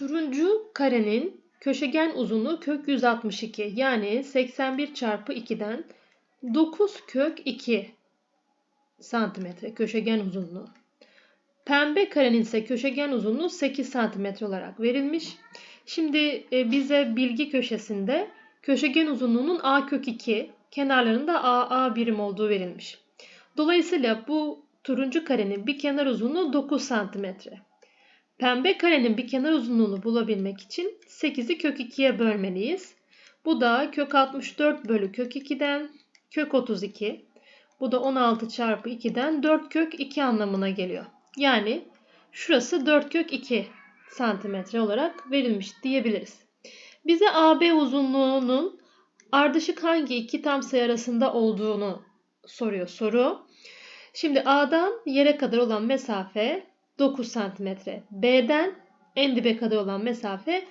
Turuncu karenin köşegen uzunluğu kök 162 yani 81 çarpı 2'den 9 kök 2 santimetre köşegen uzunluğu. Pembe karenin ise köşegen uzunluğu 8 santimetre olarak verilmiş. Şimdi e, bize bilgi köşesinde köşegen uzunluğunun a kök 2, kenarlarında a, a birim olduğu verilmiş. Dolayısıyla bu turuncu karenin bir kenar uzunluğu 9 santimetre. Pembe karenin bir kenar uzunluğunu bulabilmek için 8'i kök 2'ye bölmeliyiz. Bu da kök 64 bölü kök 2'den kök 32. Bu da 16 çarpı 2'den 4 kök 2 anlamına geliyor. Yani şurası 4 kök 2 santimetre olarak verilmiş diyebiliriz. Bize AB uzunluğunun ardışık hangi iki tam sayı arasında olduğunu soruyor soru. Şimdi A'dan yere kadar olan mesafe 9 santimetre. B'den en dibe kadar olan mesafe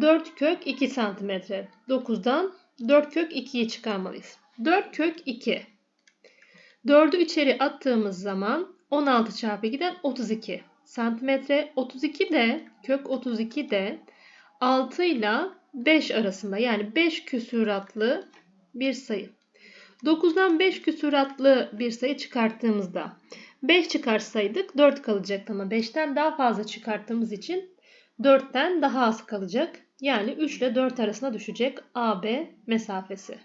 4 kök 2 santimetre. 9'dan 4 kök 2'yi çıkarmalıyız. 4 kök 2. 4'ü içeri attığımız zaman 16 çarpı 2'den 32 santimetre. 32 de kök 32 de 6 ile 5 arasında yani 5 küsuratlı bir sayı. 9'dan 5 küsuratlı bir sayı çıkarttığımızda 5 çıkarsaydık 4 kalacaktı ama 5'ten daha fazla çıkarttığımız için 4'ten daha az kalacak. Yani 3 ile 4 arasına düşecek AB mesafesi.